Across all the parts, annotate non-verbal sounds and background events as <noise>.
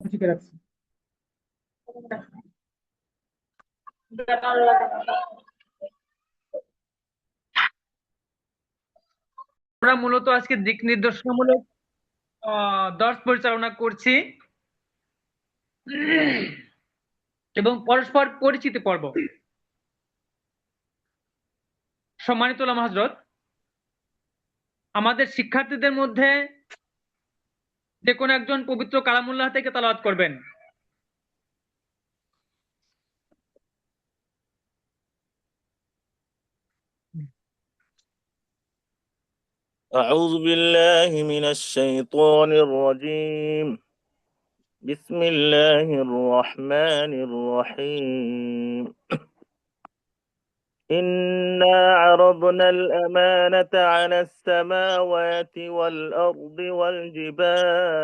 ঠিক আছে। আমরা মূলত আজকে দিক নির্দেশনামূলক দর্শ পরিচালনা করছি। এবং পরস্পর পরিচিতি পর্ব। সম্মানিত হযরত, আমাদের শিক্ষার্থীদের মধ্যে যে কোনো একজন পবিত্র কালামুল্লাহ থেকে তালাওয়াত করবেন أعوذ بالله من الشيطان الرجيم بسم الله الرحمن الرحيم إنا عرضنا الأمانة على السماوات والأرض والجبال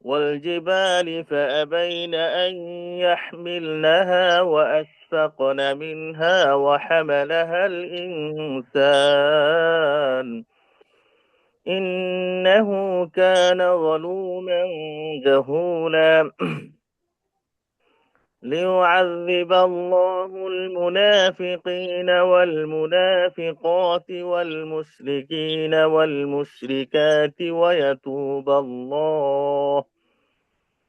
والجبال فأبين أن يحملنها وأشفقن منها وحملها الإنسان إنه كان ظلوما جهولا <clears throat> ليعذب الله المنافقين والمنافقات والمشركين والمشركات ويتوب الله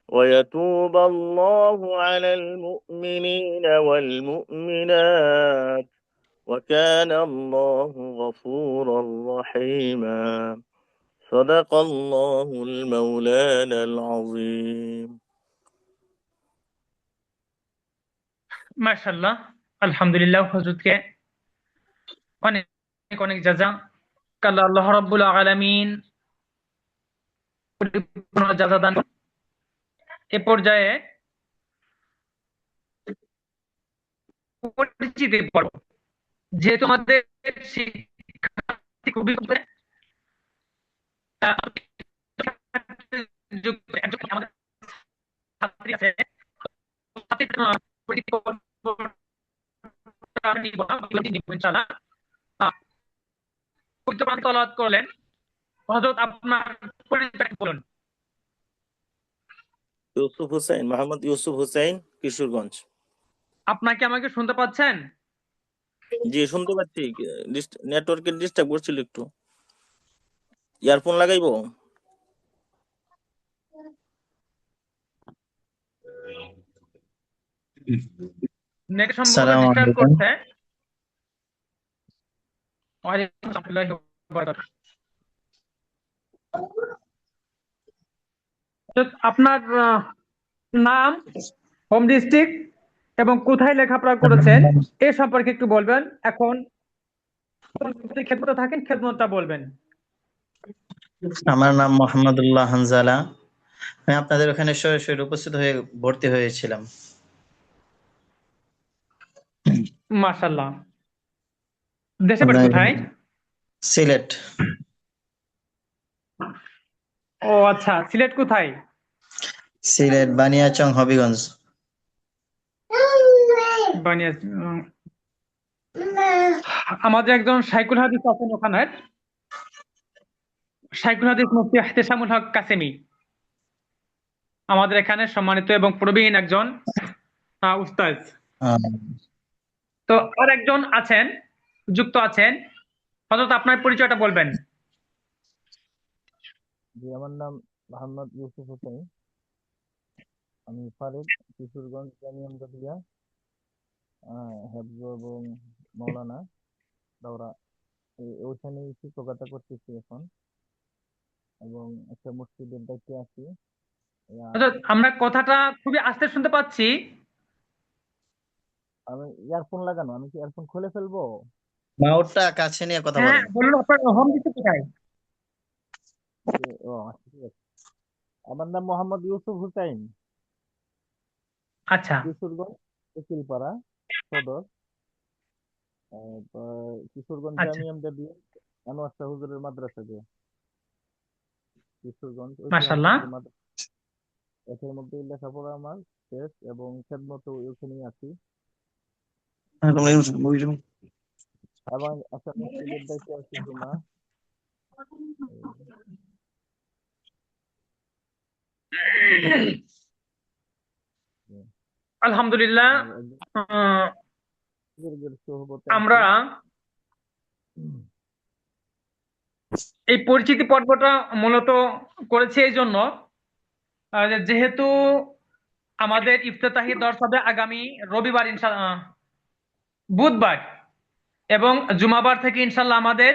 ويتوب الله على المؤمنين والمؤمنات. وكان الله غفورا رحيما. صدق الله المولانا العظيم. মাশাআল্লাহ আলহামদুলিল্লাহ হযরতকে অনেক অনেক জাযা কাল্লা আল্লাহ রাব্বুল আলামিন পরিপূর্ণ জাযা দান এ পর্যায়ে পরিচিতি পর্ব যেহেতু আমাদের খুবই আমাদের করলেন হযরত আপনার বলুন ইউসুফ হুসাইন মোহাম্মদ ইউসুফ হুসাইন কিশোরগঞ্জ। আপনাকে আমাকে শুনতে পাচ্ছেন? জি শুনতে পাচ্ছি। নেটওয়ার্কের ডিস্টার্ব করছিল একটু। ইয়ারফোন লাগাইবো? নেট সম্ভবত ডিস্টার্ব করছে ওয়ালাইকুম আসসালাম ওয়া রাহমাতুল্লাহি ওয়া বারাকাতুহু। তো আপনার নাম হোম ডিস্ট্রিক্ট এবং কোথায় লেখাপড়া করেছেন এ সম্পর্কে একটু বলবেন। এখন থাকেন খেদমতটা বলবেন। আমার নাম মোহাম্মদুল্লাহ হানজালা। আমি আপনাদের ওখানে সরাসরি উপস্থিত হয়ে ভর্তি হয়েছিলাম। মাশাআল্লাহ। দেশে বাড়ি কোথায়? সিলেট। ও আচ্ছা সিলেট কোথায়? সিলেট বানিয়াচং হবিগঞ্জ। আমাদের একজন শাইখুল হাদিস আছেন ওখানে শাইখুল হাদিস মুফতি ইহতেশামুল হক কাসেমি। আমাদের এখানে সম্মানিত এবং প্রবীণ একজন উস্তাদ। তো আর একজন আছেন যুক্ত আছেন। হযরত আপনার পরিচয়টা বলবেন। জি আমার নাম মোহাম্মদ ইউসুফ হুসাইন আমি কিশোরগঞ্জ হেফজ এবং মৌলানা দাওরা। ওইখানে শিক্ষকতা করতেছি এখন। এবং একটা মসজিদের দায়িত্বে আছি। আমরা কথাটা খুবই আস্তে শুনতে পাচ্ছি। আমি ইয়ারফোন লাগানো আমি কি ইয়ারফোন খুলে ফেলব? মাউটটা কাছে নিয়ে কথা হ্যাঁ বলেন বলুন আপনার হোম ডিস্ট্রিক্ট কোথায়? ও আচ্ছা, ঠিক আছে। আমার নাম মোহাম্মদ ইউসুফ হুসাইন। আচ্ছা। কিশোরগঞ্জ উকিলপাড়া সদর। কিশোরগঞ্জ আচ্ছা। জামিয়া আমদাদিয়া আনোয়ার শাহ হুজুরের মাদ্রাসা দিয়ে। কিশোরগঞ্জ মাশাআল্লাহ। এর মধ্যে লেখাপড়া আমার শেষ এবং খেদমত ওখানেই আছি। একটা দায়িত্বে আছি আলহামদুলিল্লাহ আহ, বুজুর্গের সোহবতে আমরা এই পরিচিতি পর্বটা মূলত করেছি এই জন্য যেহেতু আমাদের ইফতেতাহি দর্শ হবে আগামী রবিবার ইনশাল্লাহ বুধবার এবং জুমাবার থেকে ইনশাল্লাহ আমাদের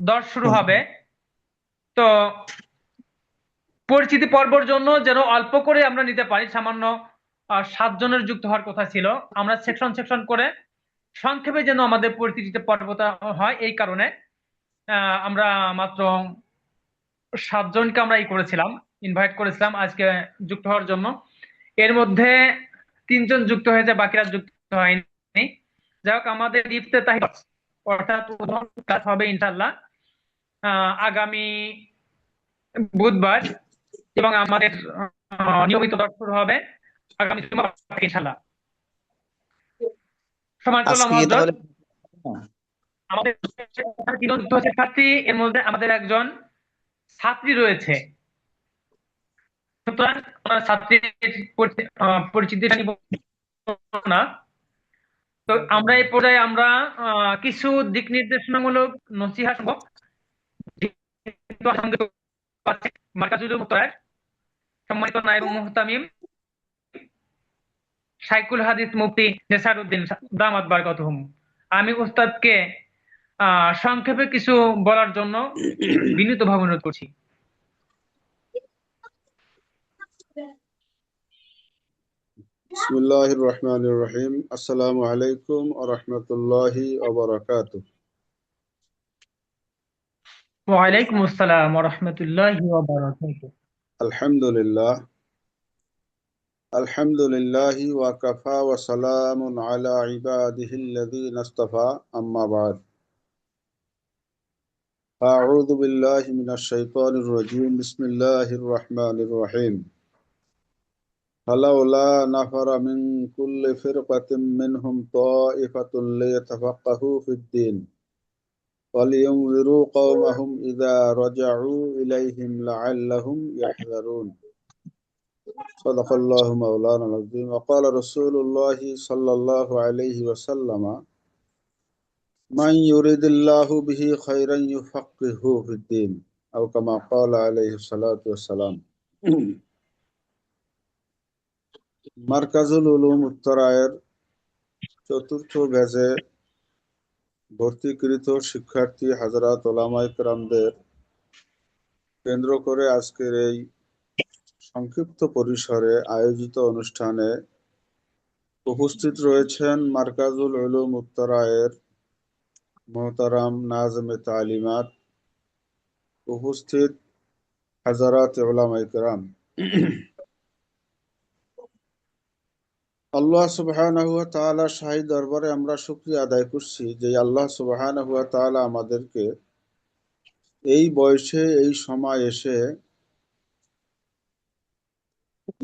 দর্শ শুরু হবে। তো পরিচিতি পর্বর জন্য যেন অল্প করে আমরা নিতে পারি সামান্য আহ, সাত জনের যুক্ত হওয়ার কথা ছিল। আমরা সেকশন সেকশন করে সংক্ষেপে যেন আমাদের পরিচিতি পর্বটা হয় এই কারণে আহ, আমরা মাত্র সাতজনকে আমরা ই করেছিলাম ইনভাইট করেছিলাম আজকে যুক্ত হওয়ার জন্য। এর মধ্যে তিনজন যুক্ত হয়েছে বাকিরা যুক্ত হয়নি। যাই আমাদের ইফতেতাহি অর্থাৎ ক্লাস হবে ইনশাল্লাহ আগামী বুধবার এবং আমাদের নিয়মিত দর্শ শুরু হবে আগামী ইনশাল্লাহ আমাদের তিনজন শিক্ষার্থী এর মধ্যে আমাদের একজন ছাত্রী রয়েছে। সুতরাং ছাত্রীর পরিচি- আহ, পরিচিতিটা নিব না। তো আমরা এই পর্যায়ে আমরা কিছু দিক নির্দেশনামূলক নসিহা আছে মার্কাজুল মুক্তার সম্মানিত নায়েব মুহতামিম শাইকুল হাদিস মুফতি নেসারউদ্দিন দামাত বারকাতুহুম। আমি উস্তাদকে সংক্ষেপে কিছু বলার জন্য বিনীতভাবে অনুরোধ করছি। بسم الله الرحمن الرحيم السلام عليكم ورحمة الله وبركاته وعليكم السلام ورحمة الله وبركاته الحمد لله الحمد لله وكفى وسلام على عباده الذين اصطفى أما بعد أعوذ بالله من الشيطان الرجيم بسم الله الرحمن الرحيم فلولا نفر من كل فرقة منهم طائفة ليتفقهوا في الدين ولينذروا قومهم إذا رجعوا إليهم لعلهم يحذرون. صدق الله مولانا العظيم. وقال رسول الله صلى الله عليه وسلم من يريد الله به خيرا يفقهه في الدين. أو كما قال عليه الصلاة والسلام. মার্কাজুল উলুম উত্তরায়ের চতুর্থ ব্যাচে ভর্তিকৃত শিক্ষার্থী হাজরাত ওলামাই কেরামদের কেন্দ্র করে আজকের এই সংক্ষিপ্ত পরিসরে আয়োজিত অনুষ্ঠানে উপস্থিত রয়েছেন মার্কাজুল উলুম উত্তরায়ের মোহতারাম নাজমে তালিমাত উপস্থিত হাজারাত ওলামাই কেরাম আল্লাহ সুবহানাহু ওয়া শাহী দরবারে আমরা শুকরিয়া আদায় করছি যে আল্লাহ সুবহানাহু ওয়া তাআলা আমাদেরকে এই বয়সে, এই সময় এসে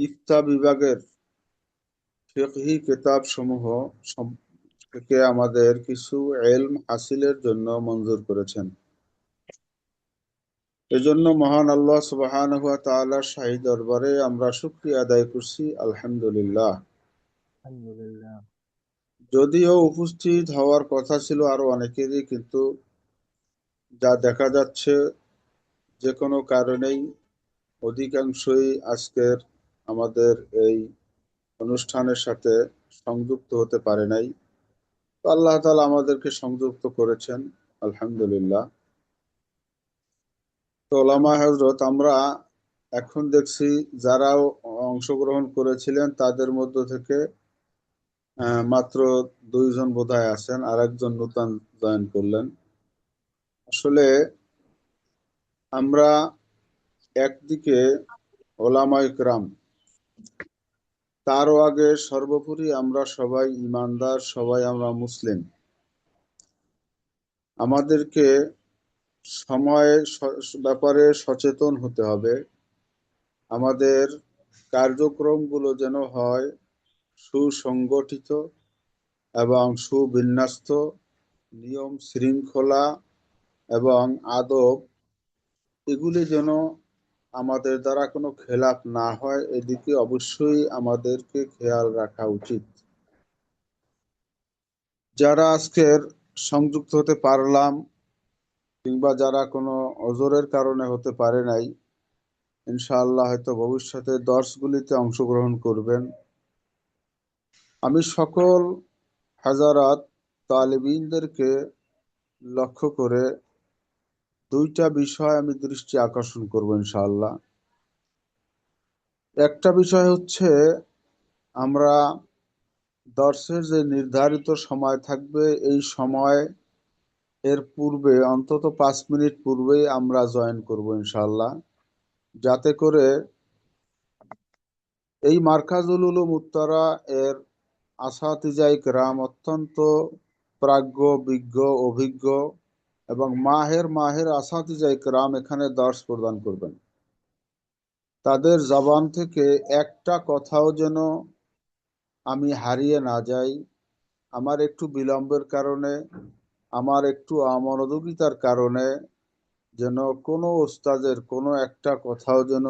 ইফতা বিভাগের ফিকহি কিতাব সমূহ থেকে আমাদের কিছু এলম হাসিলের জন্য মঞ্জুর করেছেন। এজন্য মহান আল্লাহ সুবহানাহু ওয়া তাআলার শাহী দরবারে আমরা শুকরিয়া আদায় করছি। আলহামদুলিল্লাহ। আলহামদুলিল্লাহ যদিও উপস্থিত হওয়ার কথা ছিল আরও অনেকেরই, কিন্তু যা দেখা যাচ্ছে যে কোনো কারণেই অধিকাংশই আজকের আমাদের এই অনুষ্ঠানের সাথে সংযুক্ত হতে পারে নাই। তো আল্লাহ তাআলা আমাদেরকে সংযুক্ত করেছেন, আলহামদুলিল্লাহ। তো ওলামা হজরত আমরা এখন দেখছি যারা অংশগ্রহণ করেছিলেন তাদের মধ্য থেকে মাত্র দুইজন বোধহয় আছেন আর একজন নূতন জয়েন করলেন। আসলে আমরা একদিকে ওলামা ইকরাম, তারও আগে সর্বোপরি আমরা সবাই ইমানদার, সবাই আমরা মুসলিম। আমাদেরকে সময়ের স- ব্যাপারে সচেতন হতে হবে। আমাদের কার্যক্রমগুলো যেন হয় সুসংগঠিত এবং সুবিন্যস্ত নিয়ম শৃঙ্খলা এবং আদব, এগুলি যেন আমাদের দ্বারা কোনো খেলাপ না হয়, এদিকে অবশ্যই আমাদেরকে খেয়াল রাখা উচিত। যারা আজকের সংযুক্ত হতে পারলাম কিংবা যারা কোনো অজরের কারণে হতে পারে নাই, ইনশাআল্লাহ হয়তো ভবিষ্যতে দর্শগুলিতে অংশগ্রহণ করবেন। আমি সকল হাজারাত তালেবিনদেরকে লক্ষ্য করে দুইটা বিষয় আমি দৃষ্টি আকর্ষণ করব ইনশাআল্লাহ। একটা বিষয় হচ্ছে আমরা দর্শের যে নির্ধারিত সময় থাকবে, এই সময় এর পূর্বে, অন্তত পাঁচ মিনিট পূর্বেই আমরা জয়েন করব ইনশাল্লাহ যাতে করে এই মার্কাজুল উলুম উত্তরা এর আসাতিজাই গ্রাম অত্যন্ত প্রাজ্ঞ, বিজ্ঞ, অভিজ্ঞ এবং মাহের মাহের আসাতিজাই গ্রাম এখানে দর্শ প্রদান করবেন। তাদের জবান থেকে একটা কথাও যেন আমি হারিয়ে না যাই। আমার একটু বিলম্বের কারণে, আমার একটু অমনোযোগিতার কারণে যেন কোনো ওস্তাদের কোনো একটা কথাও যেন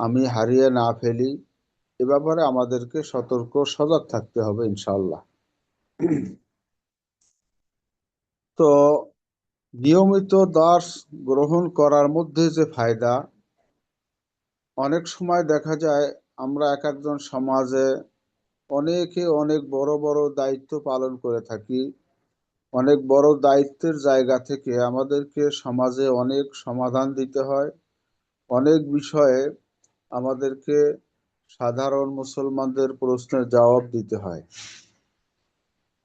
আমি হারিয়ে না ফেলি। এ ব্যাপারে আমাদেরকে সতর্ক সজাগ থাকতে হবে ইনশাল্লাহ তো নিয়মিত দাস গ্রহণ করার মধ্যে যে ফায়দা, অনেক সময় দেখা যায় আমরা এক একজন সমাজে অনেকে অনেক বড় বড় দায়িত্ব পালন করে থাকি, অনেক বড় দায়িত্বের জায়গা থেকে আমাদেরকে সমাজে অনেক সমাধান দিতে হয়, অনেক বিষয়ে আমাদেরকে সাধারণ মুসলমানদের প্রশ্নের জবাব দিতে হয়।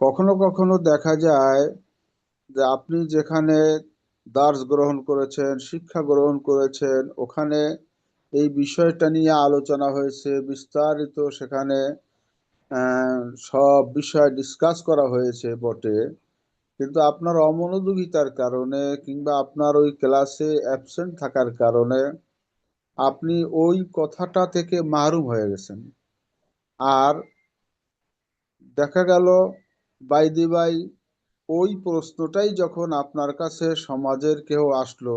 কখনো কখনো দেখা যায় যে আপনি যেখানে দার্স গ্রহণ করেছেন, শিক্ষা গ্রহণ করেছেন, ওখানে এই বিষয়টা নিয়ে আলোচনা হয়েছে, বিস্তারিত সেখানে সব বিষয় ডিসকাস করা হয়েছে বটে। কিন্তু আপনার অমনোযোগিতার কারণে কিংবা আপনার ওই ক্লাসে অ্যাবসেন্ট থাকার কারণে আপনি ওই কথাটা থেকে মাহরুম হয়ে গেছেন। আর দেখা গেল বাইদি বাই ওই প্রশ্নটাই যখন আপনার কাছে সমাজের কেউ আসলো,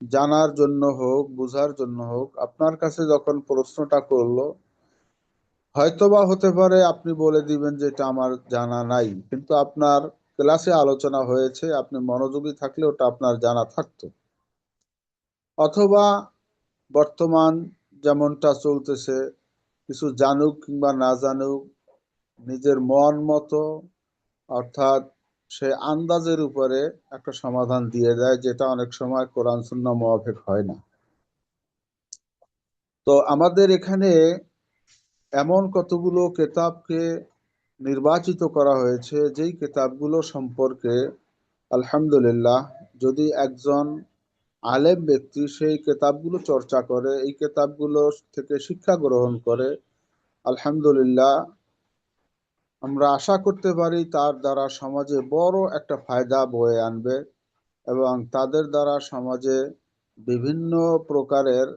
জানার জন্য হোক, বোঝার জন্য হোক, আপনার কাছে যখন প্রশ্নটা করল, হয়তোবা হতে পারে আপনি বলে দিবেন যে এটা আমার জানা নাই, কিন্তু আপনার ক্লাসে আলোচনা হয়েছে, আপনি মনোযোগী থাকলে ওটা আপনার জানা থাকতো। অথবা বর্তমান যেমনটা চলতেছে, কিছু জানুক কিংবা না জানুক, নিজের মন মতো, অর্থাৎ সে আন্দাজের উপরে একটা সমাধান দিয়ে দেয়, যেটা অনেক সময় কোরআন শূন্য মোয়াফেক হয় না। তো আমাদের এখানে এমন কতগুলো কেতাবকে নির্বাচিত করা হয়েছে, যেই কেতাবগুলো সম্পর্কে আলহামদুলিল্লাহ যদি একজন আলেম ব্যক্তি সেই কেতাবগুলো চর্চা করে, এই কেতাবগুলো থেকে শিক্ষা গ্রহণ করে। আলহামদুলিল্লাহ, আমরা আশা করতে পারি তার দ্বারা সমাজে বড় একটা ফায়দা বয়ে আনবে এবং তাদের দ্বারা সমাজে বিভিন্ন প্রকারের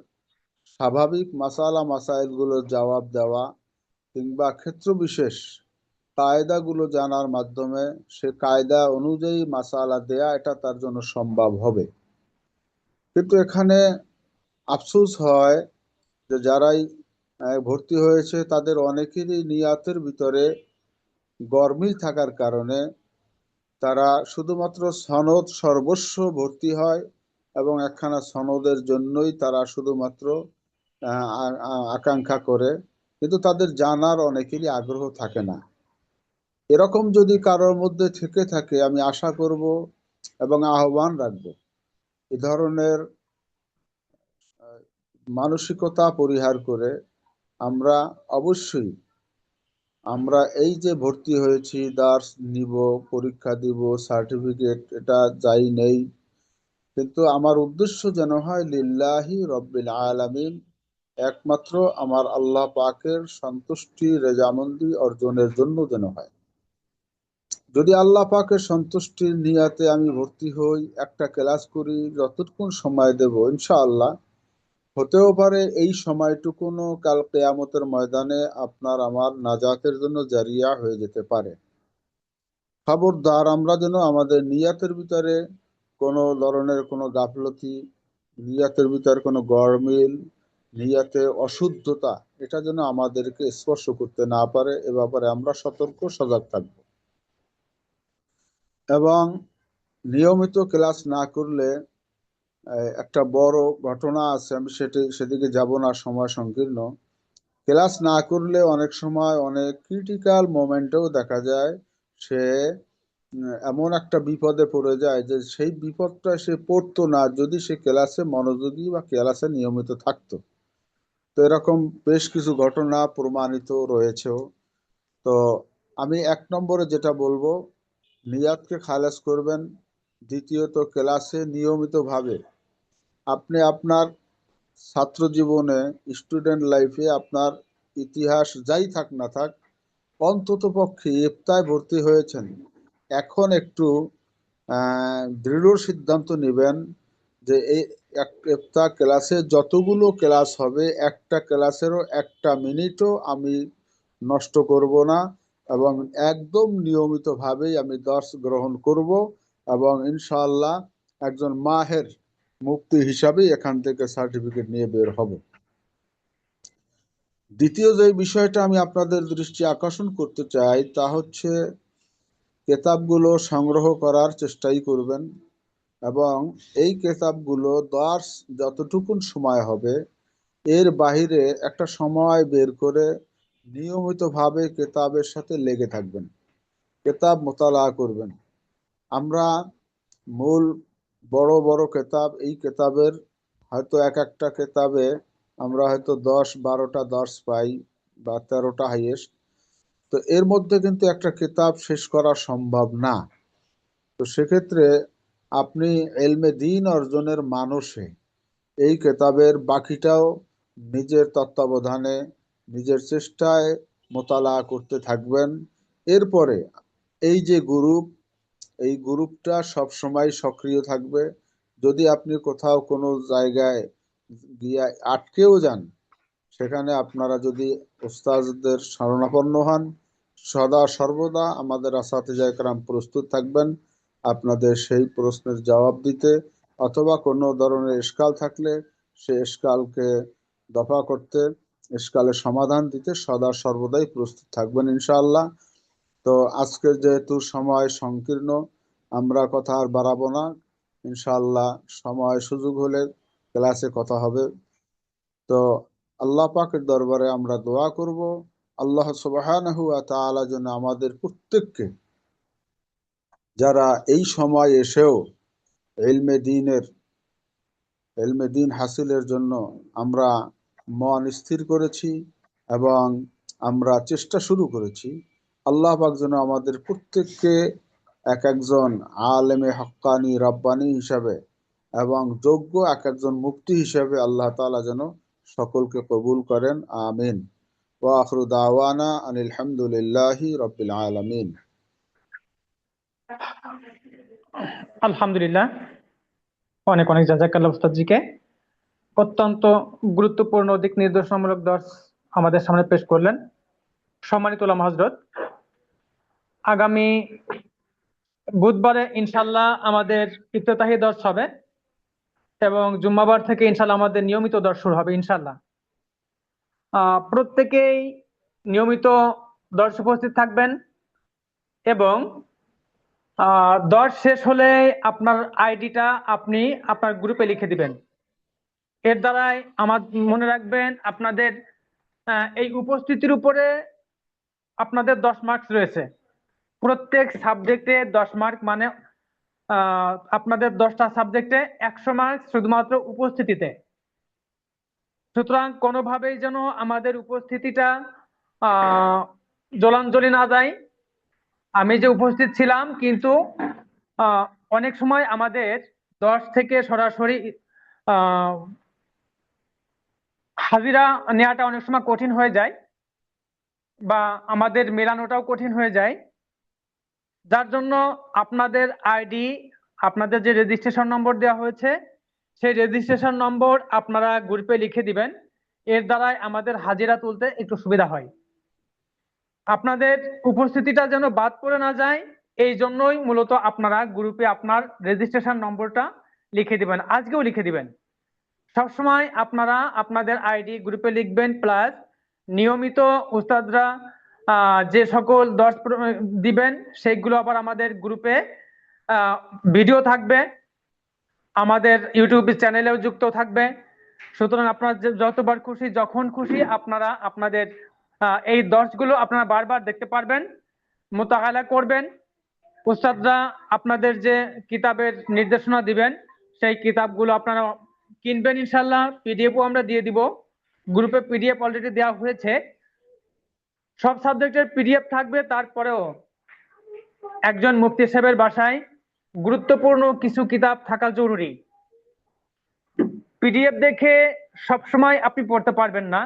স্বাভাবিক মাসালা মাসাইলগুলোর জবাব দেওয়া কিংবা ক্ষেত্র বিশেষ কায়দাগুলো জানার মাধ্যমে সে কায়দা অনুযায়ী মাসালা দেয়া, এটা তার জন্য সম্ভব হবে। কিন্তু এখানে আফসোস হয় যে যারাই ভর্তি হয়েছে তাদের অনেকেরই নিয়াতের ভিতরে গরমিল থাকার কারণে তারা শুধুমাত্র সনদ সর্বস্ব ভর্তি হয় এবং একখানা সনদের জন্যই তারা শুধুমাত্র আকাঙ্ক্ষা করে। কিন্তু তাদের জানার অনেকেরই আগ্রহ থাকে না। এরকম যদি কারোর মধ্যে থেকে থাকে, আমি আশা করব এবং আহ্বান রাখব। এ ধরনের মানসিকতা পরিহার করে আমরা অবশ্যই, আমরা এই যে ভর্তি হয়েছি, দার্স নিব, পরীক্ষা দিব, সার্টিফিকেট, এটা যাই নেই। কিন্তু আমার উদ্দেশ্য যেন হয়, লিল্লাহি রব্বিল আলামিন, একমাত্র আমার আল্লাহ পাকের সন্তুষ্টি, রেজামন্দি অর্জনের জন্য যেন হয়। যদি আল্লাহ পাকের সন্তুষ্টির নিয়াতে আমি ভর্তি হই, একটা ক্লাস করি যতক্ষণ সময় দেব, ইনশাআল্লাহ, হতেও পারে এই সময়টুকুনো কাল কেয়ামতের ময়দানে আপনার আমার নাজাতের জন্য জারিয়া হয়ে যেতে পারে। খবরদার, আমরা যেন আমাদের নিয়াতের ভিতরে কোনো ধরনের কোনো গাফলতি, নিয়াতের ভিতরে কোনো গরমিল, নিয়াতে অশুদ্ধতা, এটা যেন আমাদেরকে স্পর্শ করতে না পারে, এ ব্যাপারে আমরা সতর্ক, সজাগ থাকব। এবং নিয়মিত ক্লাস না করলে একটা বড় ঘটনা আছে, আমি সেটি, সেদিকে যাব না, সময় সংকীর্ণ। ক্লাস না করলে অনেক সময় অনেক ক্রিটিক্যাল মোমেন্টেও দেখা যায়, সে এমন একটা বিপদে পড়ে যায় যে সেই বিপদটা সে পড়তো না, যদি সে ক্লাসে মনোযোগী বা ক্লাসে নিয়মিত থাকতো। তো এরকম বেশ কিছু ঘটনা প্রমাণিত রয়েছেও। তো আমি এক নম্বরে যেটা বলব নিয়াতকে খালাস করবেন। দ্বিতীয়ত ক্লাসে নিয়মিতভাবে আপনি আপনার ছাত্র জীবনে স্টুডেন্ট লাইফে আপনার ইতিহাস যাই থাক না থাক, অন্তত পক্ষে ইফতায় ভর্তি হয়েছেন। এখন একটু দৃঢ় সিদ্ধান্ত নেবেন যে এই এক, একটা ক্লাসে যতগুলো ক্লাস হবে, একটা ক্লাসেরও একটা মিনিটও আমি নষ্ট করব না। এবং একদম নিয়মিতভাবেই আমি দর্শ গ্রহণ করব এবং ইনশাআল্লাহ একজন মাহের মুক্তি হিসাবে এখান থেকে সার্টিফিকেট নিয়ে বের হব। দ্বিতীয় যে বিষয়টা আমি আপনাদের দৃষ্টি আকর্ষণ করতে চাই তা হচ্ছে কেতাবগুলো সংগ্রহ করার চেষ্টাই করবেন এবং এই কেতাবগুলো দর্শ যতটুকুন সময় হবে এর বাহিরে একটা সময় বের করে নিয়মিতভাবে কেতাবের সাথে লেগে থাকবেন। কেতাব মোতালা করবেন। আমরা মূল বড় বড় কেতাব, এই কেতাবের হয়তো এক একটা কেতাবে আমরা হয়তো দশ, বারোটা দর্শ পাই বা তেরোটা হাইয়েস্ট তো এর মধ্যে কিন্তু একটা কিতাব শেষ করা সম্ভব না। তো সেক্ষেত্রে আপনি এলমে দিন অর্জনের মানুষে এই কেতাবের বাকিটাও নিজের তত্ত্বাবধানে নিজের চেষ্টায় মোতালা করতে থাকবেন। এরপরে এই যে গ্রুপ, এই গ্রুপটা সব সময় সক্রিয় থাকবে। যদি আপনি কোথাও কোনো জায়গায় গিয়ে আটকেও যান, সেখানে আপনারা যদি ওস্তাজদের শরণাপন্ন হন, সদা সর্বদা আমাদের আসাতিজা একরাম প্রস্তুত থাকবেন আপনাদের সেই প্রশ্নের জবাব দিতে, অথবা কোনো ধরনের এসকাল থাকলে সে এসকালকে দফা করতে এসকালের সমাধান দিতে সদা সর্বদাই প্রস্তুত থাকবেন ইনশাআল্লাহ। তো আজকের যেহেতু সময় সংকীর্ণ, আমরা কথা আর বাড়াবো না। ইনশাআল্লাহ সময় সুযোগ হলে ক্লাসে কথা হবে। তো আল্লাহ পাকের দরবারে আমরা দোয়া করব। আল্লাহ সুবহানাহু তাআলা যেন আমাদের প্রত্যেককে, যারা এই সময় এসেও এলমে দিনের এলমে দিন হাসিলের জন্য আমরা মন স্থির করেছি এবং আমরা চেষ্টা শুরু করেছি। আল্লাহ যেন আমাদের প্রত্যেককে এক একজন আলেমে হক্কানি রব্বানি হিসাবে এবং যোগ্য এক একজন মুক্তি হিসাবে আল্লাহ তাআলা যেন সকলকে কবুল করেন। আমিন। ওয়া আখরু দাওয়ানা আনিল হামদুলিল্লাহি রাব্বিল আলামিন। আলহামদুলিল্লাহ। অনেক অনেক জাজাকাল্লাহ উস্তাদজিকে। অত্যন্ত গুরুত্বপূর্ণ দিক নির্দেশনামূলক দর্শ আমাদের সামনে পেশ করলেন সম্মানিত ওলামা হজরত আগামী বুধবারে ইনশাল্লাহ আমাদের ইফতেতাহি দর্শ হবে এবং জুম্মাবার থেকে ইনশাল্লাহ আমাদের নিয়মিত দর্শ শুরু হবে ইনশাল্লাহ প্রত্যেকেই নিয়মিত দর্শ উপস্থিত থাকবেন এবং দশ শেষ হলে আপনার আইডিটা আপনি আপনার গ্রুপে লিখে দিবেন। এর দ্বারাই আমার মনে রাখবেন আপনাদের এই উপস্থিতির উপরে আপনাদের দশ মার্কস রয়েছে। প্রত্যেক সাবজেক্টে দশ মার্ক মানে আপনাদের দশটা সাবজেক্টে একশো মার্ক শুধুমাত্র উপস্থিতিতে। সুতরাং কোনোভাবেই যেন আমাদের উপস্থিতিটা জলাঞ্জলি না যায় আমি যে উপস্থিত ছিলাম কিন্তু অনেক সময় আমাদের দশ থেকে সরাসরি হাজিরা নেওয়াটা অনেক সময় কঠিন হয়ে যায় বা আমাদের মেলানোটাও কঠিন হয়ে যায়। যার জন্য আপনাদের আইডি, আপনাদের যে রেজিস্ট্রেশন নম্বর দেওয়া হয়েছে, সেই রেজিস্ট্রেশন নম্বর আপনারা গ্রুপে লিখে দিবেন। এর দ্বারাই আমাদের হাজিরা তুলতে একটু সুবিধা হয়। আপনাদের উপস্থিতিটা যেন বাদ পড়ে না যায়, এই জন্যই মূলত আপনারা গ্রুপে আপনার রেজিস্ট্রেশন নম্বরটা লিখে দিবেন, আজকেও লিখে দিবেন। সবসময় আপনারা আপনাদের আইডি গ্রুপে লিখবেন, প্লাস নিয়মিত উস্তাদরা যে সকল দশ দিবেন, সেইগুলো আবার আমাদের গ্রুপে ভিডিও থাকবে। আমাদের ইউটিউব চ্যানেলেও যুক্ত থাকবে। সুতরাং আপনারা যতবার খুশি, যখন খুশি আপনারা আপনাদের এই দশগুলো আপনারা বারবার দেখতে পারবেন মোতাকালা করবেন। উস্তাদরা আপনাদের যে কিতাবের নির্দেশনা দিবেন, সেই কিতাবগুলো আপনারা কিনবেন ইনশাল্লাহ পিডিএফও আমরা দিয়ে দিব। গ্রুপে পিডিএফ অলরেডি দেওয়া হয়েছে। সব সাবজেক্টের পিডিএফ থাকবে, তারপরেও একজন মুফতি সাহেবের বাসায় গুরুত্বপূর্ণ কিছু কিতাব থাকা জরুরি। পিডিএফ দেখে সবসময় আপনি পড়তে পারবেন না।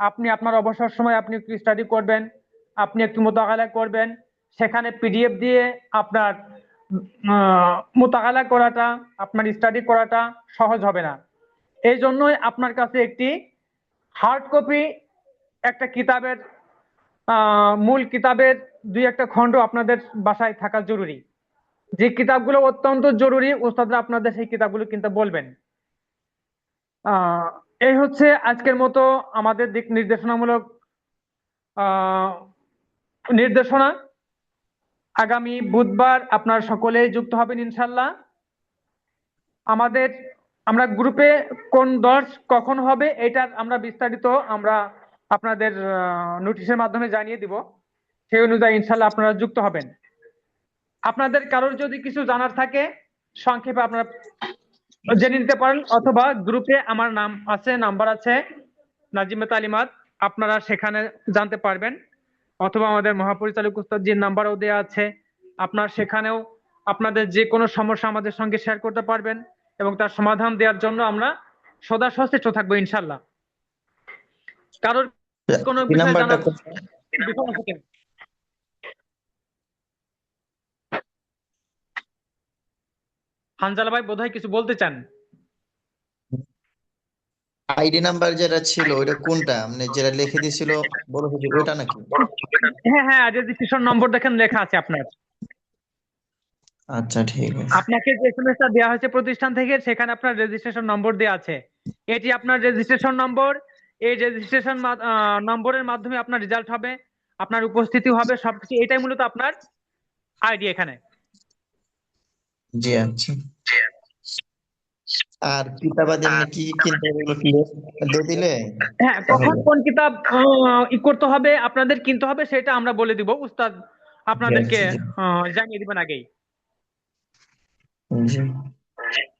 আপনি আপনার অবসর সময় আপনি একটু স্টাডি করবেন, আপনি একটু মোতাকালা করবেন। সেখানে পিডিএফ দিয়ে আপনার আহ, মোতাকালা করাটা আপনার স্টাডি করাটা সহজ হবে না। এই জন্যই আপনার কাছে একটি হার্ড কপি একটা কিতাবের মূল কিতাবের দুই একটা খণ্ড আপনাদের বাসায় থাকা জরুরি। যে কিতাবগুলো অত্যন্ত জরুরি ওস্তাদরা আপনাদের সেই কিতাবগুলো কিনতে বলবেন। এই হচ্ছে আজকের মতো আমাদের দিক নির্দেশনামূলক নির্দেশনা। আগামী বুধবার আপনার সকলেই যুক্ত হবেন ইনশাল্লাহ আমাদের, আমরা গ্রুপে কোন দর্শ কখন হবে এটা আমরা বিস্তারিত আমরা আপনাদের নোটিশের মাধ্যমে জানিয়ে দিব। সেই অনুযায়ী ইনশাল্লাহ আপনারা যুক্ত হবেন। আপনাদের কারোর যদি কিছু জানার থাকে, সংক্ষেপে আপনারা জেনে নিতে পারেন, অথবা গ্রুপে আমার নাম আছে নাম্বার আছে, নাজিমে তালিমাত, আপনারা সেখানে জানতে পারবেন। অথবা আমাদের মহাপরিচালক উস্তাদজির নাম্বারও দেওয়া আছে আপনার সেখানেও আপনাদের যে কোনো সমস্যা আমাদের সঙ্গে শেয়ার করতে পারবেন এবং তার সমাধান দেওয়ার জন্য আমরা সদা সচেষ্ট থাকব ইনশাল্লাহ কারোর কোনো বিষয়ে হানজালা ভাই বোধহয় কিছু বলতে চান? আইডি নাম্বার যেটা ছিল ওইটা কোনটা? মানে যেটা লিখে দিয়েছিল বড় হুজুর ওইটা নাকি? হ্যাঁ হ্যাঁ রেজিস্ট্রেশন নম্বর দেখেন লেখা আছে আপনার। আচ্ছা ঠিক আছে। আপনাকে যে এসএমএসটা দেওয়া হয়েছে প্রতিষ্ঠান থেকে সেখানে আপনার রেজিস্ট্রেশন নম্বর দেওয়া আছে। এটি আপনার রেজিস্ট্রেশন নম্বর এই রেজিস্ট্রেশন নম্বরের মাধ্যমে আপনার রেজাল্ট হবে আপনার উপস্থিতি হবে সবকিছু এটাই মূলত আপনার আইডি এখানে। জি আচ্ছা। আর কিতাবাদি এমনি কি কি কিনতে হবে এগুলো কি দিয়ে দিলে? হ্যাঁ কখন কোন কিতাব ই করতে হবে আপনাদের কিনতে হবে সেটা আমরা বলে দিব। উস্তাদ আপনাদেরকে জানিয়ে দিবেন আগেই।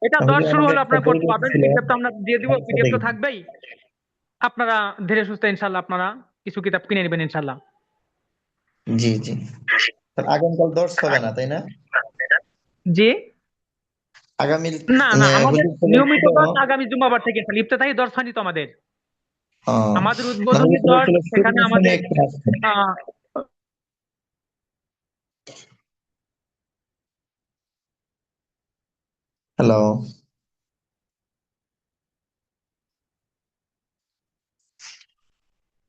এটা দশ শুরু হলে আপনারা করতে পারবেন। পিডিএফ তো আমরা দিয়ে দিব পিডিএফ তো থাকবেই। আপনারা ধীরে সুস্থে ইনশাল্লাহ আপনারা কিছু কিতাব কিনে নেবেন ইনশাল্লাহ জি জি। আগামীকাল দর্শ হবে না তাই না? জি? আগামী না না আমাদের নিয়মিত দর্শ আগামী জুমাবার থেকে ইফতেতাহি দর্শানি তো আমাদের। আমাদের উদ্বোধনী দর্শ সেখানে আমাদের hello.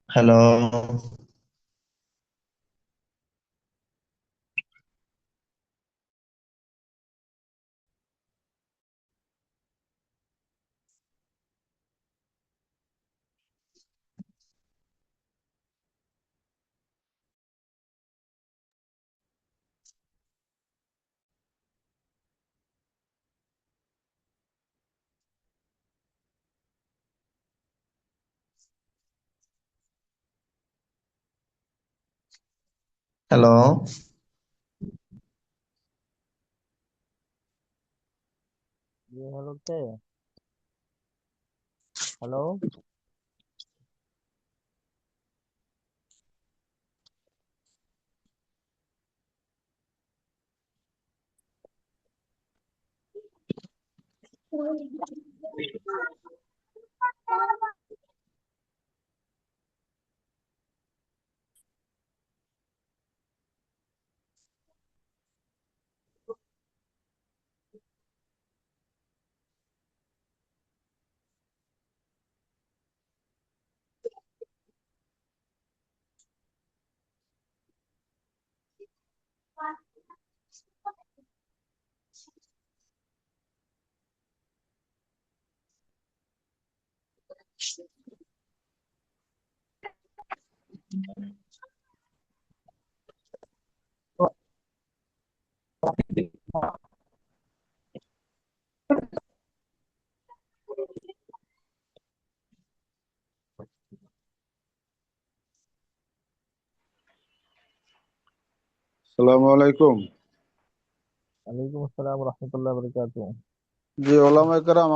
Hello. Hello. Hello there. Hello. সালামু আলাইকুম। ওয়ালাইকুম আসসালাম রহমতুল্লাহ বরকাত জি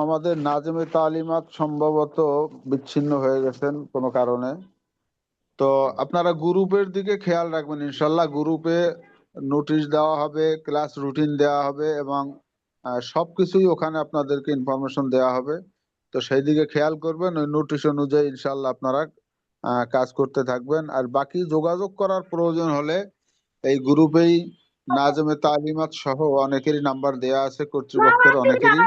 আমাদের নাজমে তালিমাত সম্ভবত বিচ্ছিন্ন হয়ে গেছেন কোনো কারণে। তো আপনারা গ্রুপের দিকে খেয়াল রাখবেন ইনশাল্লাহ গ্রুপে নোটিশ দেওয়া হবে ক্লাস রুটিন দেওয়া হবে এবং সবকিছুই ওখানে আপনাদেরকে ইনফরমেশন দেওয়া হবে। তো সেই দিকে খেয়াল করবেন ওই নোটিশ অনুযায়ী ইনশাল্লাহ আপনারা আহ, কাজ করতে থাকবেন। আর বাকি যোগাযোগ করার প্রয়োজন হলে এই গ্রুপেই নাজমে তালিমাত সহ অনেকেরই নাম্বার দেয়া আছে কর্তৃপক্ষের অনেকেরই।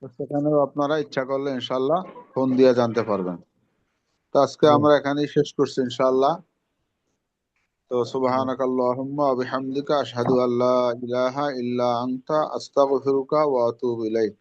তো সেখানেও আপনারা ইচ্ছা করলে ইনশাল্লাহ ফোন দিয়ে জানতে পারবেন। তো আজকে আমরা এখানেই শেষ করছি ইনশাল্লাহ তো সুবহানাক আল্লাহুম্মা ওয়া বিহামদিকা আশহাদু আল্লা ইলাহা ইল্লা আনতা আস্তাগফিরুকা ওয়া আতুবু ইলাইক।